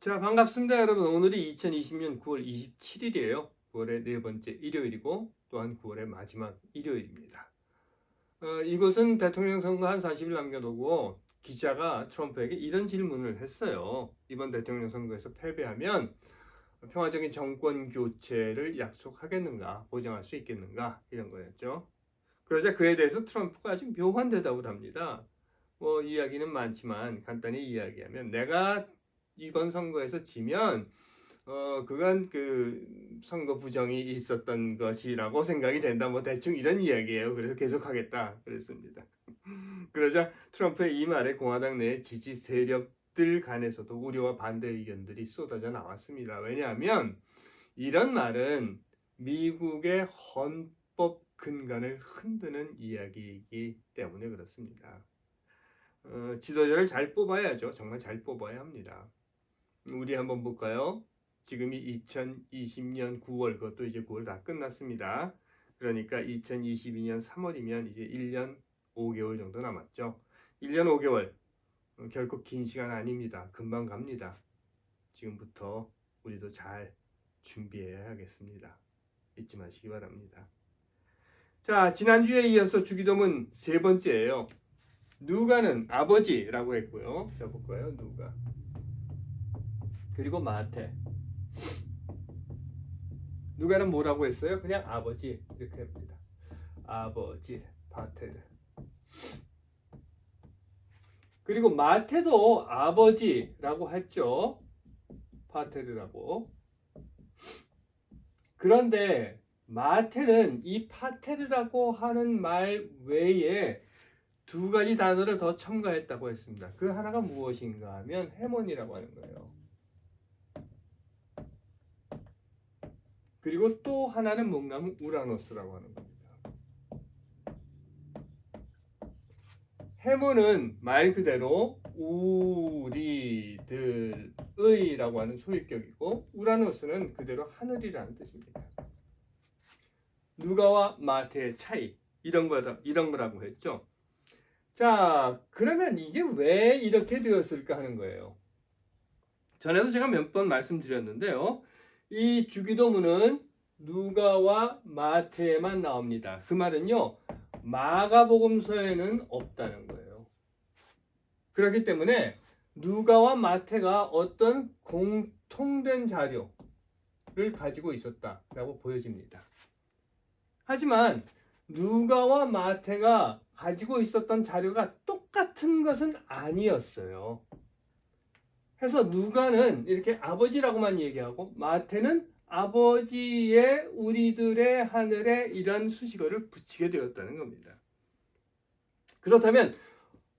자, 반갑습니다, 여러분. 오늘이 2020년 9월 27일이에요. 9월의 네 번째 일요일이고 또한 9월의 마지막 일요일입니다. 어, 이것은 대통령 선거 한 40일 남겨두고 기자가 트럼프에게 이런 질문을 했어요. 이번 대통령 선거에서 패배하면 평화적인 정권 교체를 약속하겠는가, 보장할 수 있겠는가 이런 거였죠. 그러자 그에 대해서 트럼프가 아주 묘한 대답을 합니다. 뭐 이야기는 많지만 간단히 이야기하면 내가 이번 선거에서 지면 어 그간 그 선거 부정이 있었던 것이라고 생각이 된다 뭐 대충 이런 이야기예요. 그래서 계속하겠다 그랬습니다. 그러자 트럼프의 이 말에 공화당 내 지지 세력들 간에서도 우려와 반대 의견들이 쏟아져 나왔습니다. 왜냐하면 이런 말은 미국의 헌법 근간을 흔드는 이야기이기 때문에 그렇습니다. 어, 지도자를 잘 뽑아야죠. 정말 잘 뽑아야 합니다. 우리 한번 볼까요? 지금이 2020년 9월, 그것도 이제 9월 다 끝났습니다. 그러니까 2022년 3월이면 이제 1년 5개월 정도 남았죠. 1년 5개월, 어, 결코 긴 시간 아닙니다. 금방 갑니다. 지금부터 우리도 잘 준비해야겠습니다. 잊지 마시기 바랍니다. 자, 지난주에 이어서 주기도문 세 번째예요. 누가는 아버지라고 했고요. 자 볼까요? 누가. 그리고 마태. 누가는 뭐라고 했어요? 그냥 아버지 이렇게 합니다. 아버지 바테르. 그리고 마태도 아버지라고 했죠. 파테르라고. 그런데 마태는 이 파테르라고 하는 말 외에 두 가지 단어를 더 첨가했다고 했습니다. 그 하나가 무엇인가 하면 해몬이라고 하는 거예요. 그리고 또 하나는 하면 우라노스라고 하는 겁니다. 해몬은 말 그대로 우리들의라고 하는 소유격이고 우라노스는 그대로 하늘이라는 뜻입니다. 누가와 마태의 차이 이런 거다 이런 거라고 했죠. 자, 그러면 이게 왜 이렇게 되었을까 하는 거예요. 전에도 제가 몇 번 말씀드렸는데요. 이 주기도문은 누가와 마태에만 나옵니다. 그 말은요, 마가복음서에는 없다는 거예요. 그렇기 때문에 누가와 마태가 어떤 공통된 자료를 가지고 있었다라고 보여집니다. 하지만 누가와 마태가 가지고 있었던 자료가 똑같은 것은 아니었어요. 해서 누가는 이렇게 아버지라고만 얘기하고 마태는 아버지의 우리들의 하늘에 이런 수식어를 붙이게 되었다는 겁니다. 그렇다면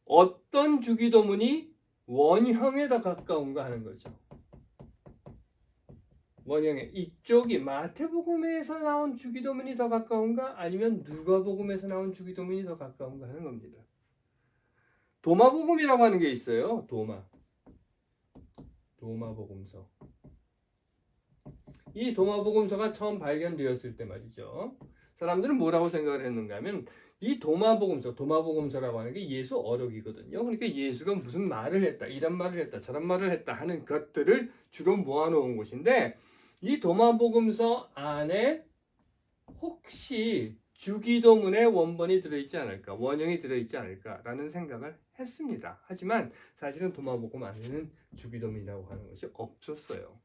어떤 주기도문이 원형에 더 가까운가 하는 거죠. 원형에 이쪽이 마태복음에서 나온 주기도문이 더 가까운가 아니면 누가복음에서 나온 주기도문이 더 가까운가 하는 겁니다. 도마복음이라고 하는 게 있어요. 도마. 도마복음서. 이 도마복음서가 처음 발견되었을 때 말이죠. 사람들은 뭐라고 생각을 했는가 하면 이 도마복음서, 도마복음서라고 하는 게 예수 어록이거든요. 그러니까 예수가 무슨 말을 했다, 이런 말을 했다, 저런 말을 했다 하는 것들을 주로 모아놓은 곳인데 이 도마복음서 안에 혹시 주기도문의 원본이 들어있지 않을까, 원형이 들어있지 않을까라는 생각을 했습니다. 하지만 사실은 도마복음 안에는 주기도문이라고 하는 것이 없었어요.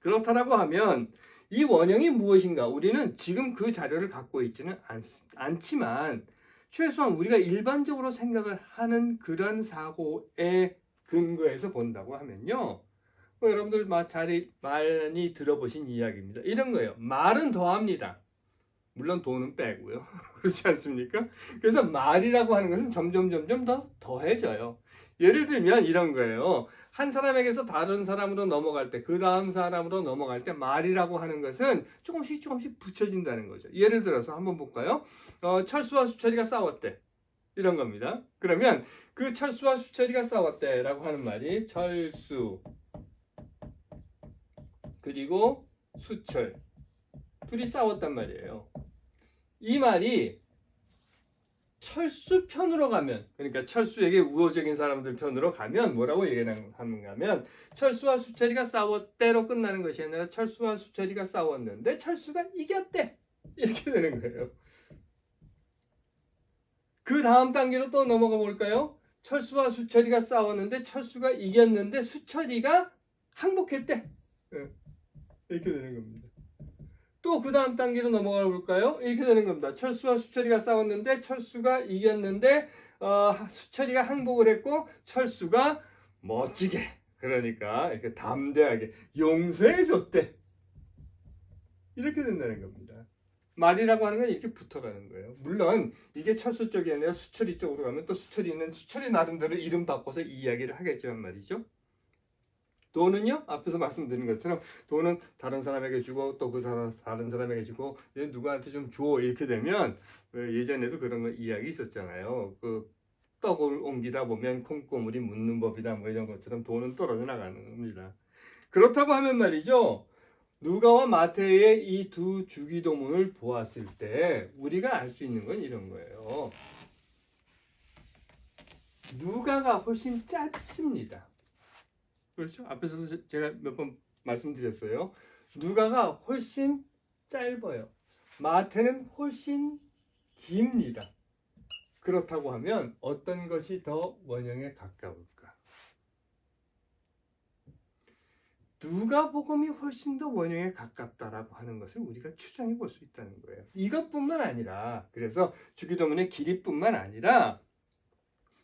그렇다라고 하면 이 원형이 무엇인가? 우리는 지금 그 자료를 갖고 있지는 않, 않지만 최소한 우리가 일반적으로 생각을 하는 그런 사고의 근거에서 본다고 하면요. 뭐 여러분들 잘 많이 들어보신 이야기입니다. 이런 거예요. 말은 더합니다. 물론 돈은 빼고요. 그렇지 않습니까? 그래서 말이라고 하는 것은 점점 점점 더 더해져요. 예를 들면 이런 거예요. 한 사람에게서 다른 사람으로 넘어갈 때, 그 다음 사람으로 넘어갈 때 말이라고 하는 것은 조금씩 조금씩 붙여진다는 거죠. 예를 들어서 한번 볼까요? 어, 철수와 수철이가 싸웠대. 이런 겁니다. 그러면 그 철수와 수철이가 싸웠대라고 하는 말이 철수 그리고 수철 둘이 싸웠단 말이에요. 이 말이 철수 편으로 가면 그러니까 철수에게 우호적인 사람들 편으로 가면 뭐라고 얘기하는가 하면 철수와 수철이가 싸웠대로 끝나는 것이 아니라 철수와 수철이가 싸웠는데 철수가 이겼대 이렇게 되는 거예요. 그 다음 단계로 또 넘어가 볼까요? 철수와 수철이가 싸웠는데 철수가 이겼는데 수철이가 항복했대. 예, 이렇게 되는 겁니다. 또 그 다음 단계로 넘어가 볼까요? 이렇게 되는 겁니다. 철수와 수철이가 싸웠는데 철수가 이겼는데 어, 수철이가 항복을 했고 철수가 멋지게 그러니까 이렇게 담대하게 용서해 줬대. 이렇게 된다는 겁니다. 말이라고 하는 건 이렇게 붙어가는 거예요. 물론 이게 철수 쪽이 아니라 수철이 쪽으로 가면 또 수철이는 수철이 나름대로 이름 바꿔서 이야기를 하겠지만 말이죠. 돈은요 앞에서 말씀드린 것처럼 돈은 다른 사람에게 주고 또 그 사람 다른 사람에게 주고 얘 누구한테 좀 줘 이렇게 되면 왜 예전에도 그런 거 이야기 있었잖아요. 그 떡을 옮기다 보면 콩고물이 묻는 법이다 뭐 이런 것처럼 돈은 떨어져 나가는 겁니다. 그렇다고 하면 말이죠. 누가와 마태의 이 두 주기도문을 보았을 때 우리가 알 수 있는 건 이런 거예요. 누가가 훨씬 짧습니다. 그렇죠? 앞에서도 제가 몇 번 말씀드렸어요. 누가가 훨씬 짧아요. 마태는 훨씬 깁니다. 그렇다고 하면 어떤 것이 더 원형에 가까울까? 누가복음이 훨씬 더 원형에 가깝다라고 하는 것을 우리가 추정해 볼 수 있다는 거예요. 이것뿐만 아니라 그래서 주기도문의 길이뿐만 아니라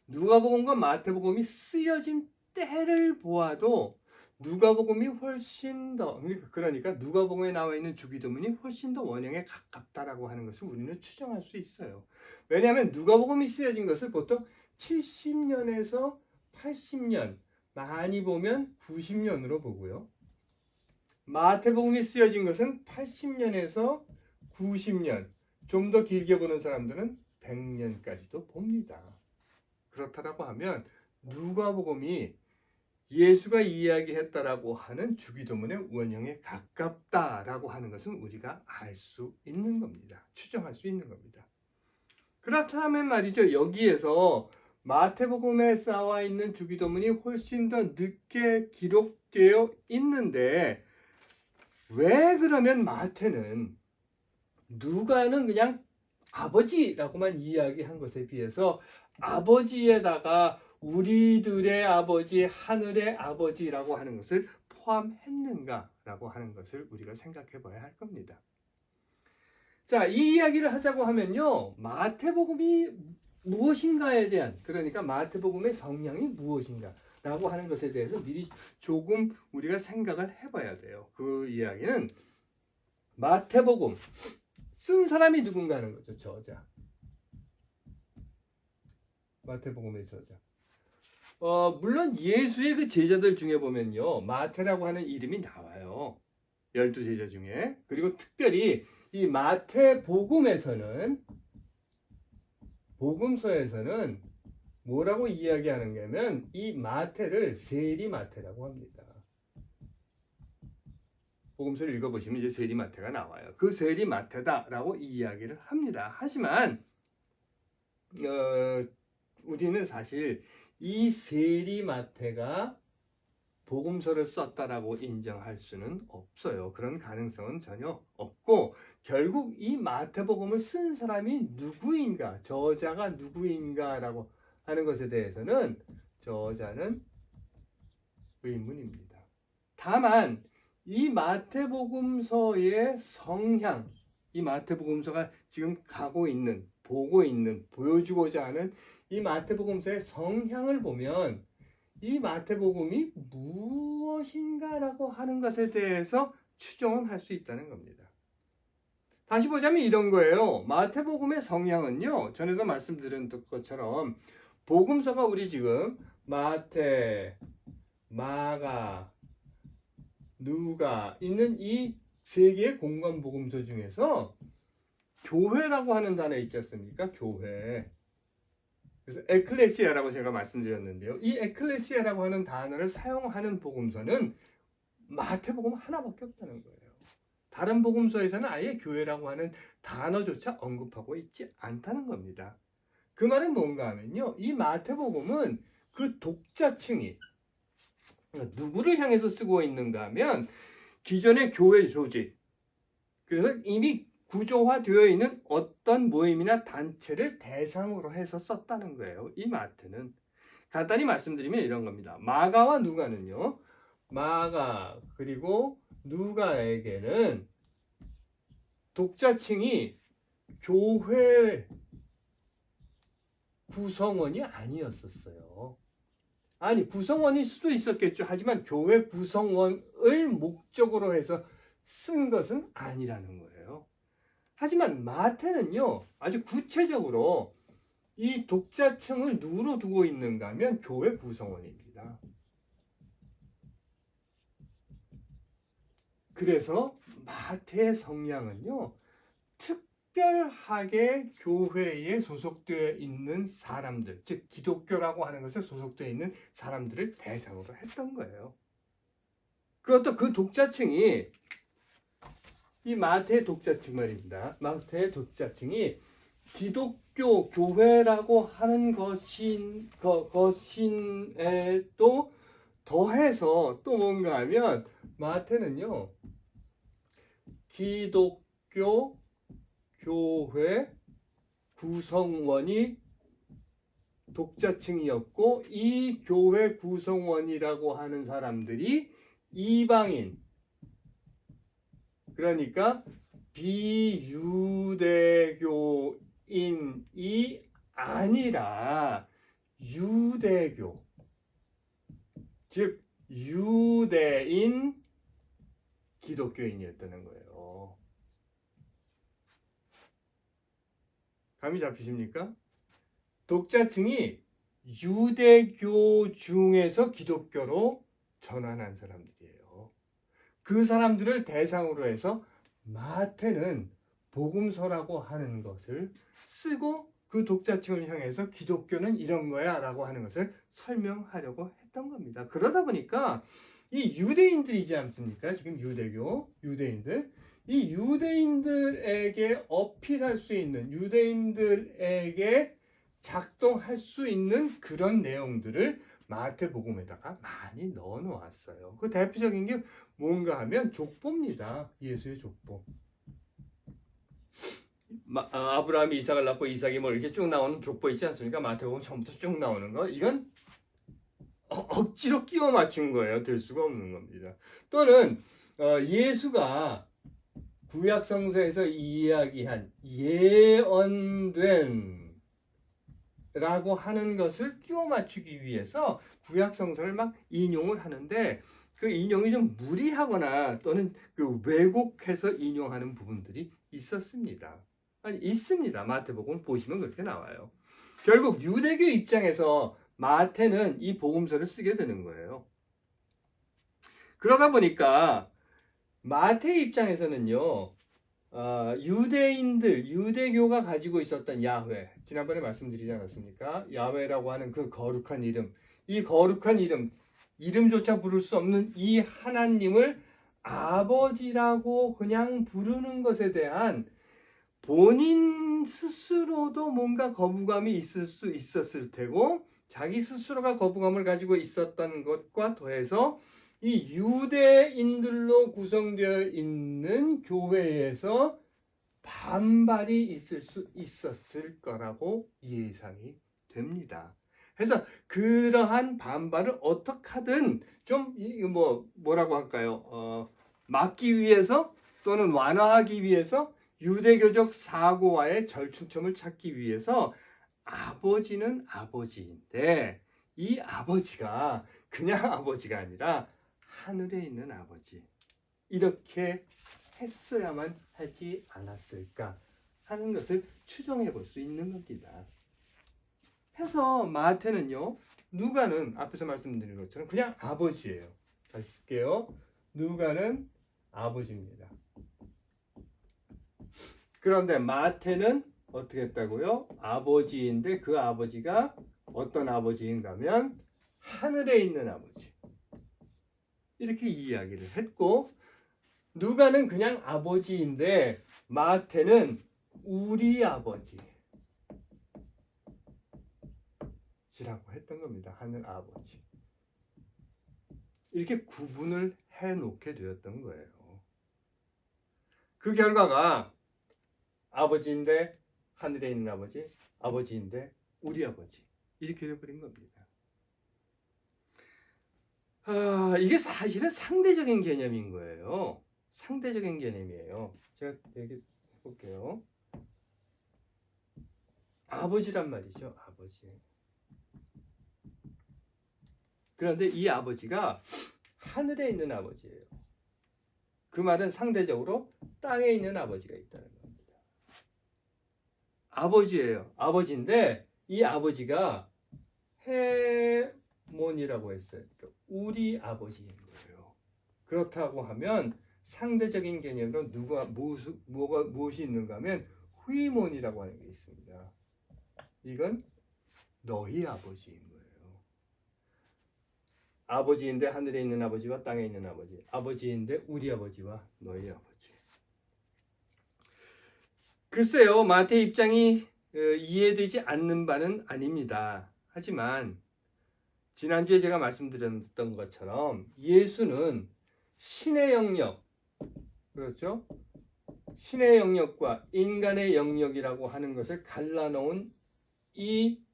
누가복음과 마태복음이 쓰여진 때를 보아도 누가복음이 훨씬 더 그러니까 누가복음에 나와 있는 주기도문이 훨씬 더 원형에 가깝다라고 하는 것을 우리는 추정할 수 있어요. 왜냐하면 누가복음이 쓰여진 것을 보통 70년에서 80년 많이 보면 90년으로 보고요. 마태복음이 쓰여진 것은 80년에서 90년 좀 더 길게 보는 사람들은 100년까지도 봅니다. 그렇다라고 하면 누가복음이 예수가 이야기했다라고 하는 주기도문의 원형에 가깝다라고 하는 것은 우리가 알 수 있는 겁니다. 추정할 수 있는 겁니다. 그렇다면 말이죠. 여기에서 마태복음에 쌓아 있는 주기도문이 훨씬 더 늦게 기록되어 있는데 왜 그러면 마태는 누가는 그냥 아버지라고만 이야기한 것에 비해서 아버지에다가 우리들의 아버지 하늘의 아버지라고 하는 것을 포함했는가라고 하는 것을 우리가 생각해 봐야 할 겁니다. 자, 이 이야기를 하자고 하면요. 마태복음이 무엇인가에 대한 그러니까 마태복음의 성향이 무엇인가 라고 하는 것에 대해서 미리 조금 우리가 생각을 해 봐야 돼요. 그 이야기는 마태복음 쓴 사람이 누군가 하는 거죠. 저자. 마태복음의 저자. 어, 물론 예수의 그 제자들 중에 보면요. 마태라고 하는 이름이 나와요. 열두 제자 중에. 그리고 특별히 이 마태 복음에서는 복음서에서는 뭐라고 이야기하는 게면 이 마태를 세리 마태라고 합니다. 복음서를 읽어보시면 이제 세리 마태가 나와요. 그 세리 마태다라고 이야기를 합니다. 하지만 어, 우리는 사실 이 세리마태가 복음서를 썼다라고 인정할 수는 없어요. 그런 가능성은 전혀 없고 결국 이 마태복음을 쓴 사람이 누구인가, 저자가 누구인가라고 하는 것에 대해서는 저자는 의문입니다. 다만 이 마태복음서의 성향, 이 마태복음서가 지금 가고 있는, 보고 있는, 보여주고자 하는 이 마태복음서의 성향을 보면 이 마태복음이 무엇인가라고 하는 것에 대해서 추정은 할 수 있다는 겁니다. 다시 보자면 이런 거예요. 마태복음의 성향은요. 전에도 말씀드린 것처럼 복음서가 우리 지금 마태, 마가, 누가 있는 이 세 개의 공간 복음서 중에서 교회라고 하는 단어 있지 않습니까? 교회. 그래서 에클레시아라고 제가 말씀드렸는데요. 이 에클레시아라고 하는 단어를 사용하는 복음서는 마태복음 하나밖에 없다는 거예요. 다른 복음서에서는 아예 교회라고 하는 단어조차 언급하고 있지 않다는 겁니다. 그 말은 뭔가 하면요. 이 마태복음은 그 독자층이 누구를 향해서 쓰고 있는가 하면 기존의 교회 조직 그래서 이미 구조화되어 있는 어떤 모임이나 단체를 대상으로 해서 썼다는 거예요. 이 마트는 간단히 말씀드리면 이런 겁니다. 마가와 누가는요. 마가 그리고 누가에게는 독자층이 교회 구성원이 아니었었어요. 아니 구성원일 수도 있었겠죠. 하지만 교회 구성원을 목적으로 해서 쓴 것은 아니라는 거예요. 하지만 마태는요, 아주 구체적으로 이 독자층을 누구로 두고 있는가 하면 교회 구성원입니다. 그래서 마태의 성향은요, 특별하게 교회에 소속되어 있는 사람들, 즉 기독교라고 하는 것에 소속되어 있는 사람들을 대상으로 했던 거예요. 그것도 그 독자층이 이 마태의 독자층 말입니다. 마태의 독자층이 기독교 교회라고 하는 것인 거, 것인에 또 더해서 또 뭔가 하면 마태는요 기독교 교회 구성원이 독자층이었고 이 교회 구성원이라고 하는 사람들이 이방인 그러니까 비유대교인이 아니라 유대교 즉 유대인 기독교인이었다는 거예요. 감이 잡히십니까? 독자층이 유대교 중에서 기독교로 전환한 사람들이에요. 그 사람들을 대상으로 해서 마태는 복음서라고 하는 것을 쓰고 그 독자층을 향해서 기독교는 이런 거야 라고 하는 것을 설명하려고 했던 겁니다. 그러다 보니까 이 유대인들이지 않습니까? 지금 유대교, 유대인들. 이 유대인들에게 어필할 수 있는, 유대인들에게 작동할 수 있는 그런 내용들을 마태복음에다가 많이 넣어 놓았어요. 그 대표적인 게 뭔가 하면 족보입니다. 예수의 족보. 마, 아, 아브라함이 이삭을 낳고 이삭이 뭐 이렇게 쭉 나오는 족보 있지 않습니까? 마태복음 처음부터 쭉 나오는 거. 이건 어, 억지로 끼워 맞춘 거예요. 될 수가 없는 겁니다. 또는 어, 예수가 구약 성서에서 이야기한 예언된 라고 하는 것을 끼워 맞추기 위해서 구약 성서를 막 인용을 하는데 그 인용이 좀 무리하거나 또는 그 왜곡해서 인용하는 부분들이 있었습니다. 아니 있습니다. 마태복음 보시면 그렇게 나와요. 결국 유대교 입장에서 마태는 이 복음서를 쓰게 되는 거예요. 그러다 보니까 마태 입장에서는요, 어, 유대인들, 유대교가 가지고 있었던 야훼, 지난번에 말씀드리지 않았습니까? 야훼라고 하는 그 거룩한 이름, 이 거룩한 이름, 이름조차 부를 수 없는 이 하나님을 아버지라고 그냥 부르는 것에 대한 본인 스스로도 뭔가 거부감이 있을 수 있었을 테고, 자기 스스로가 거부감을 가지고 있었던 것과 더해서 이 유대인들로 구성되어 있는 교회에서 반발이 있을 수 있었을 거라고 예상이 됩니다. 그래서 그러한 반발을 어떻게 하든 좀 뭐 뭐라고 할까요? 어, 막기 위해서 또는 완화하기 위해서 유대교적 사고와의 절충점을 찾기 위해서 아버지는 아버지인데 이 아버지가 그냥 아버지가 아니라 하늘에 있는 아버지 이렇게 했어야만 하지 않았을까 하는 것을 추정해 볼 수 있는 겁니다. 해서 마태는요 누가는 앞에서 말씀드린 것처럼 그냥 아버지예요. 다시 쓸게요. 누가는 아버지입니다. 그런데 마태는 어떻게 했다고요? 아버지인데 그 아버지가 어떤 아버지인가 하면 하늘에 있는 아버지. 이렇게 이야기를 했고 누가는 그냥 아버지인데 마태는 우리 아버지. 아버지라고 했던 겁니다. 하늘 아버지. 이렇게 구분을 해 놓게 되었던 거예요. 그 결과가 아버지인데 하늘에 있는 아버지, 아버지인데 우리 아버지 이렇게 되어버린 겁니다. 아, 이게 사실은 상대적인 개념인 거예요. 상대적인 개념이에요. 제가 얘기 해볼게요. 아버지란 말이죠. 아버지. 그런데 이 아버지가 하늘에 있는 아버지예요. 그 말은 상대적으로 땅에 있는 아버지가 있다는 겁니다. 아버지예요. 아버지인데 이 아버지가 해몬이라고 했어요. 우리 아버지인 거예요. 그렇다고 하면 상대적인 개념으로 누가 무엇, 뭐가 무엇이 있는가 하면 후이몬이라고 하는 게 있습니다. 이건 너희 아버지인 거예요. 아버지인데 하늘에 있는 아버지와 땅에 있는 아버지, 아버지인데 우리 아버지와 너희 아버지. 글쎄요, 마태 입장이 어, 이해되지 않는 바는 아닙니다. 하지만 지난주에 제가 말씀드렸던 것처럼 예수는 신의 영역, 그렇죠? 신의 영역과 인간의 영역이라고 하는 것을 갈라놓은 이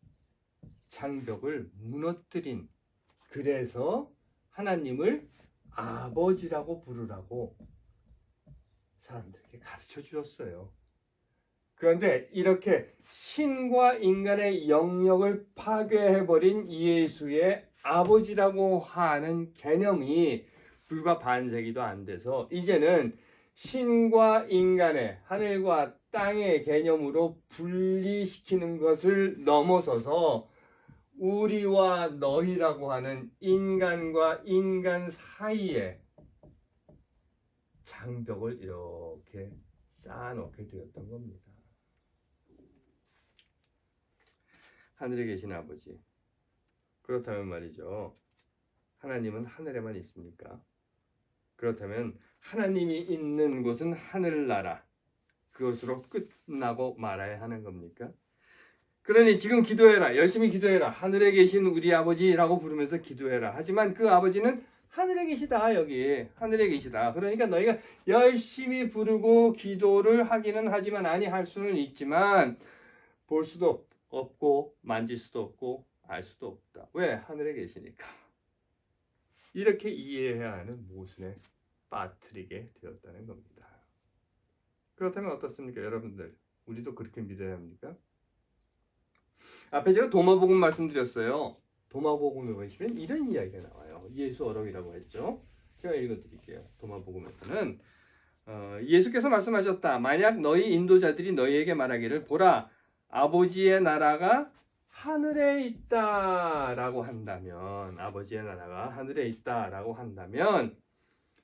장벽을 무너뜨린 그래서 하나님을 아버지라고 부르라고 사람들에게 가르쳐 주었어요. 그런데 이렇게 신과 인간의 영역을 파괴해버린 예수의 아버지라고 하는 개념이 불과 반세기도 안 돼서 이제는 신과 인간의 하늘과 땅의 개념으로 분리시키는 것을 넘어서서 우리와 너희라고 하는 인간과 인간 사이에 장벽을 이렇게 쌓아놓게 되었던 겁니다. 하늘에 계신 아버지. 그렇다면 말이죠. 하나님은 하늘에만 있습니까? 그렇다면 하나님이 있는 곳은 하늘나라. 그것으로 끝나고 말아야 하는 겁니까? 그러니 지금 기도해라. 열심히 기도해라. 하늘에 계신 우리 아버지라고 부르면서 기도해라. 하지만 그 아버지는 하늘에 계시다. 여기. 하늘에 계시다. 그러니까 너희가 열심히 부르고 기도를 하기는 하지만 아니 할 수는 있지만 볼 수도 없고 만질 수도 없고 알 수도 없다. 왜? 하늘에 계시니까. 이렇게 이해해야 하는 모순에 빠뜨리게 되었다는 겁니다. 그렇다면 어떻습니까? 여러분들. 우리도 그렇게 믿어야 합니까? 앞에 제가 도마복음 말씀드렸어요. 도마복음에 보시면 이런 이야기가 나와요. 예수 어록이라고 했죠. 제가 읽어드릴게요. 도마복음에서는 어, 예수께서 말씀하셨다. 만약 너희 인도자들이 너희에게 말하기를 보라 아버지의 나라가 하늘에 있다라고 한다면 아버지의 나라가 하늘에 있다라고 한다면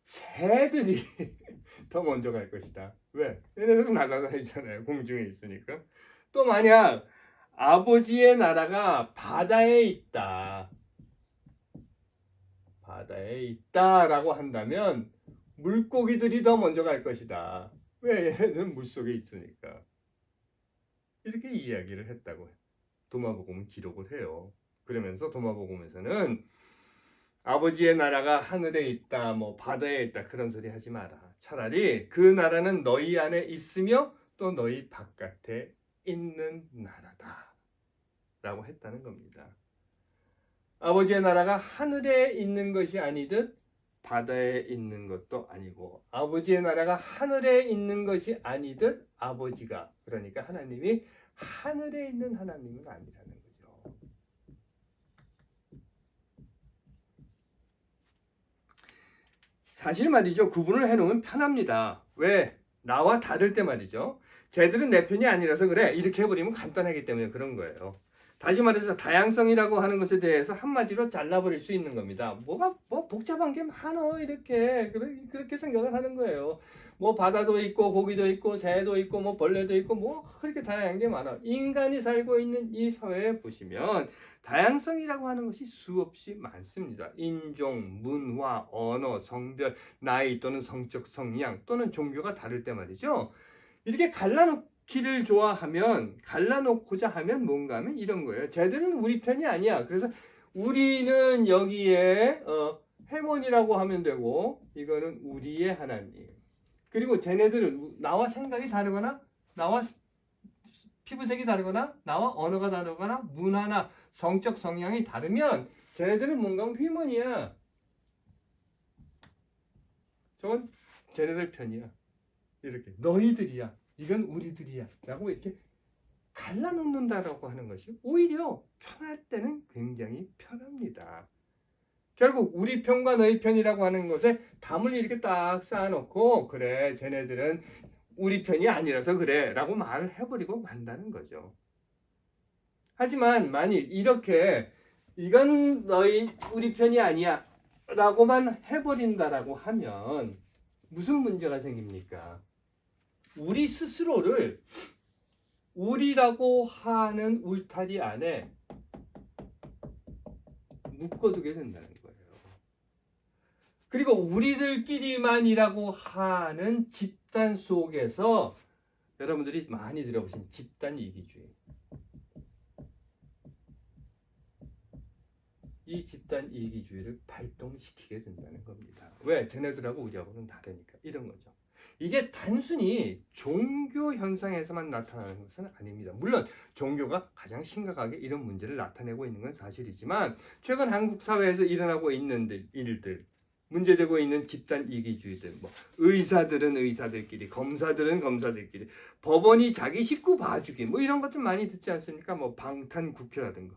새들이 더 먼저 갈 것이다. 왜? 얘네들은 날아다니잖아요. 공중에 있으니까. 또 만약 아버지의 나라가 바다에 있다. 바다에 있다라고 한다면 물고기들이 더 먼저 갈 것이다. 왜 얘네들은 물속에 있으니까. 이렇게 이야기를 했다고 도마복음은 기록을 해요. 그러면서 도마복음에서는 아버지의 나라가 하늘에 있다, 뭐 바다에 있다 그런 소리 하지 마라. 차라리 그 나라는 너희 안에 있으며 또 너희 바깥에 있는 나라다. 라고 했다는 겁니다. 아버지의 나라가 하늘에 있는 것이 아니듯 바다에 있는 것도 아니고 아버지의 나라가 하늘에 있는 것이 아니듯 아버지가 그러니까 하나님이 하늘에 있는 하나님은 아니라는 거죠. 사실 말이죠. 구분을 해놓으면 편합니다. 왜? 나와 다를 때 말이죠. 쟤들은 내 편이 아니라서 그래. 이렇게 해버리면 간단하기 때문에 그런 거예요. 다시 말해서 다양성이라고 하는 것에 대해서 한마디로 잘라버릴 수 있는 겁니다. 뭐가 뭐 복잡한 게 많어 이렇게 그렇게 생각을 하는 거예요. 뭐 바다도 있고 고기도 있고 새도 있고 뭐 벌레도 있고 뭐 그렇게 다양한 게 많아. 인간이 살고 있는 이 사회에 보시면 다양성이라고 하는 것이 수없이 많습니다. 인종, 문화, 언어, 성별, 나이 또는 성적 성향 또는 종교가 다를 때 말이죠. 이렇게 갈라놓 기를 좋아하면 갈라놓고자 하면 뭔가 하면 이런 거예요. 쟤들은 우리 편이 아니야. 그래서 우리는 여기에 어, 해몬이라고 하면 되고 이거는 우리의 하나님. 그리고 쟤네들은 우- 나와 생각이 다르거나 나와 스- 피부색이 다르거나 나와 언어가 다르거나 문화나 성적 성향이 다르면 쟤네들은 뭔가 휘먼이야. 저건 쟤네들 편이야. 이렇게 너희들이야. 이건 우리들이야. 라고 이렇게 갈라놓는다라고 하는 것이 오히려 편할 때는 굉장히 편합니다. 결국 우리 편과 너희 편이라고 하는 것에 담을 이렇게 딱 쌓아놓고 그래 쟤네들은 우리 편이 아니라서 그래 라고 말을 해버리고 만다는 거죠. 하지만 만일 이렇게 이건 너희 우리 편이 아니야 라고만 해버린다라고 하면 무슨 문제가 생깁니까? 우리 스스로를 우리라고 하는 울타리 안에 묶어두게 된다는 거예요. 그리고 우리들끼리만이라고 하는 집단 속에서 여러분들이 많이 들어보신 집단 이기주의. 이 집단 이기주의를 발동시키게 된다는 겁니다. 왜? 쟤네들하고 우리하고는 다르니까. 이런 거죠. 이게 단순히 종교 현상에서만 나타나는 것은 아닙니다. 물론 종교가 가장 심각하게 이런 문제를 나타내고 있는 건 사실이지만 최근 한국 사회에서 일어나고 있는 들- 일들 문제되고 있는 집단 이기주의들 뭐 의사들은 의사들끼리 검사들은 검사들끼리 법원이 자기 식구 봐주기 뭐 이런 것들 많이 듣지 않습니까? 뭐 방탄 국회라든가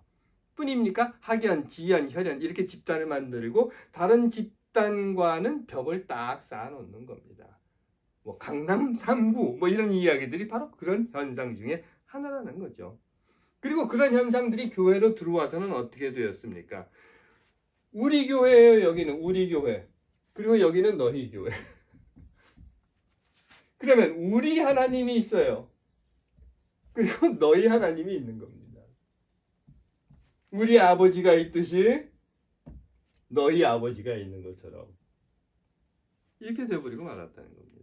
뿐입니까? 학연, 지연, 혈연 이렇게 집단을 만들고 다른 집단과는 벽을 딱 쌓아놓는 겁니다. 뭐 강남 3구 뭐 이런 이야기들이 바로 그런 현상 중에 하나라는 거죠. 그리고 그런 현상들이 교회로 들어와서는 어떻게 되었습니까? 우리 교회예요. 여기는 우리 교회. 그리고 여기는 너희 교회. 그러면 우리 하나님이 있어요. 그리고 너희 하나님이 있는 겁니다. 우리 아버지가 있듯이 너희 아버지가 있는 것처럼 이렇게 돼버리고 말았다는 겁니다.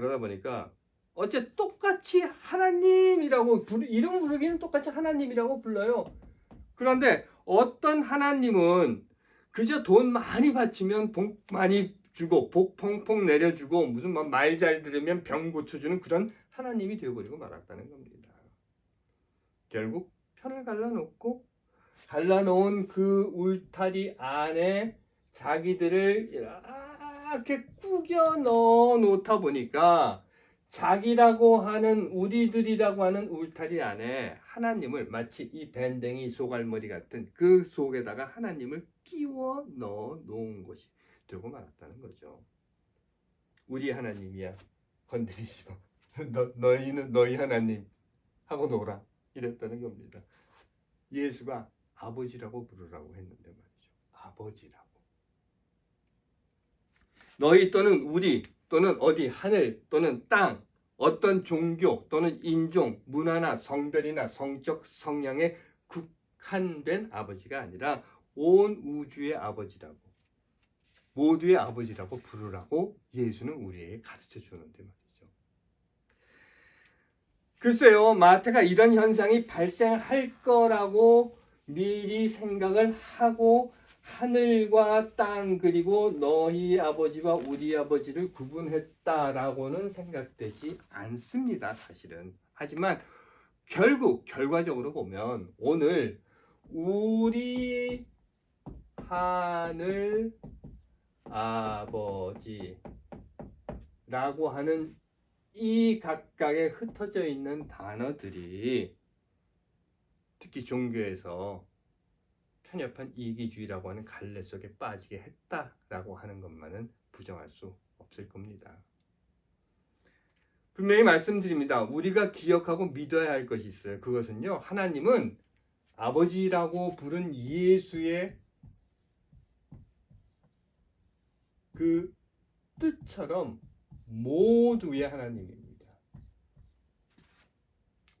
그러다 보니까 어째 똑같이 하나님이라고 이름 부르기는 똑같이 하나님이라고 불러요. 그런데 어떤 하나님은 그저 돈 많이 바치면 복 많이 주고 복 펑펑 내려주고 무슨 말 잘 들으면 병 고쳐주는 그런 하나님이 되어버리고 말았다는 겁니다. 결국 편을 갈라놓고 갈라놓은 그 울타리 안에 자기들을 이렇게 꾸겨 넣어 놓다 보니까 자기라고 하는 우리들이라고 하는 울타리 안에 하나님을 마치 이 밴댕이 소갈머리 같은 그 속에다가 하나님을 끼워 넣어 놓은 것이 되고 말았다는 거죠. 우리 하나님이야 건드리지 마. 너, 너희는 너희 하나님 하고 놀아 이랬다는 겁니다. 예수가 아버지라고 부르라고 했는데 말이죠. 아버지라고. 너희 또는 우리 또는 어디 하늘 또는 땅 어떤 종교 또는 인종 문화나 성별이나 성적 성향에 국한된 아버지가 아니라 온 우주의 아버지라고 모두의 아버지라고 부르라고 예수는 우리에게 가르쳐 주는데 말이죠. 글쎄요, 마태가 이런 현상이 발생할 거라고 미리 생각을 하고 하늘과 땅 그리고 너희 아버지와 우리 아버지를 구분했다라고는 생각되지 않습니다. 사실은. 하지만 결국 결과적으로 보면 오늘 우리 하늘 아버지라고 하는 이 각각에 흩어져 있는 단어들이 특히 종교에서 편협한 이기주의라고 하는 갈래 속에 빠지게 했다라고 하는 것만은 부정할 수 없을 겁니다. 분명히 말씀드립니다. 우리가 기억하고 믿어야 할 것이 있어요. 그것은요. 하나님은 아버지라고 부른 예수의 그 뜻처럼 모두의 하나님입니다.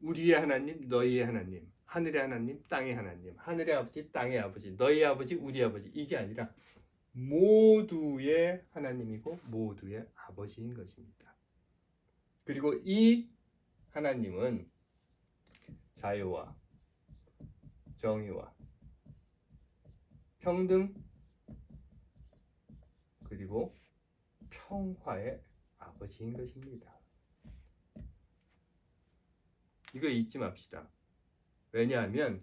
우리의 하나님, 너희의 하나님, 하늘의 하나님, 땅의 하나님, 하늘의 아버지, 땅의 아버지, 너희 아버지, 우리 아버지 이게 아니라 모두의 하나님이고 모두의 아버지인 것입니다. 그리고 이 하나님은 자유와 정의와 평등 그리고 평화의 아버지인 것입니다. 이거 잊지 맙시다. 왜냐하면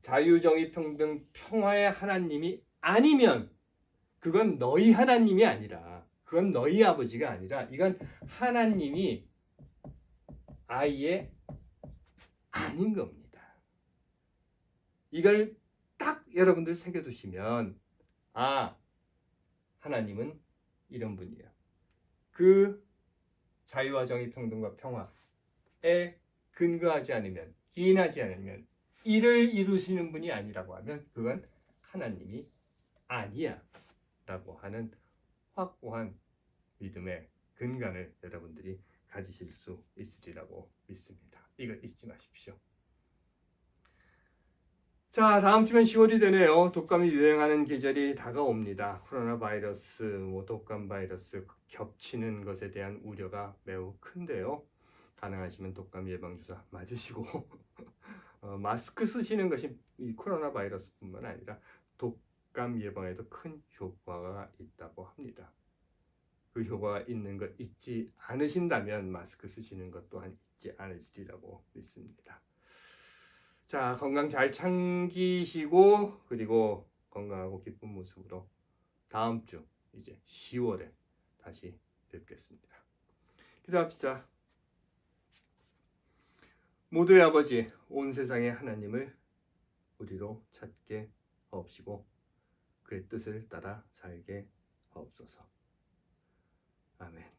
자유, 정의, 평등, 평화의 하나님이 아니면 그건 너희 하나님이 아니라 그건 너희 아버지가 아니라 이건 하나님이 아예 아닌 겁니다. 이걸 딱 여러분들 새겨두시면 아 하나님은 이런 분이야. 그 자유와 정의, 평등과 평화에 근거하지 않으면 기인하지 않으면 이를 이루시는 분이 아니라고 하면 그건 하나님이 아니야 라고 하는 확고한 믿음의 근간을 여러분들이 가지실 수 있으리라고 믿습니다. 이거 잊지 마십시오. 자, 다음 주면 10월이 되네요. 독감이 유행하는 계절이 다가옵니다. 코로나 바이러스, 뭐 독감 바이러스 겹치는 것에 대한 우려가 매우 큰데요. 가능하시면 독감 예방 주사 맞으시고 어, 마스크 쓰시는 것이 이 코로나 바이러스뿐만 아니라 독감 예방에도 큰 효과가 있다고 합니다. 그 효과가 있는 것 잊지 않으신다면 마스크 쓰시는 것 또한 잊지 않으시리라고 믿습니다. 자, 건강 잘 챙기시고 그리고 건강하고 기쁜 모습으로 다음 주 이제 10월에 다시 뵙겠습니다. 기도합시다. 모두의 아버지, 온 세상의 하나님을 우리로 찾게 하옵시고 그의 뜻을 따라 살게 하옵소서. 아멘.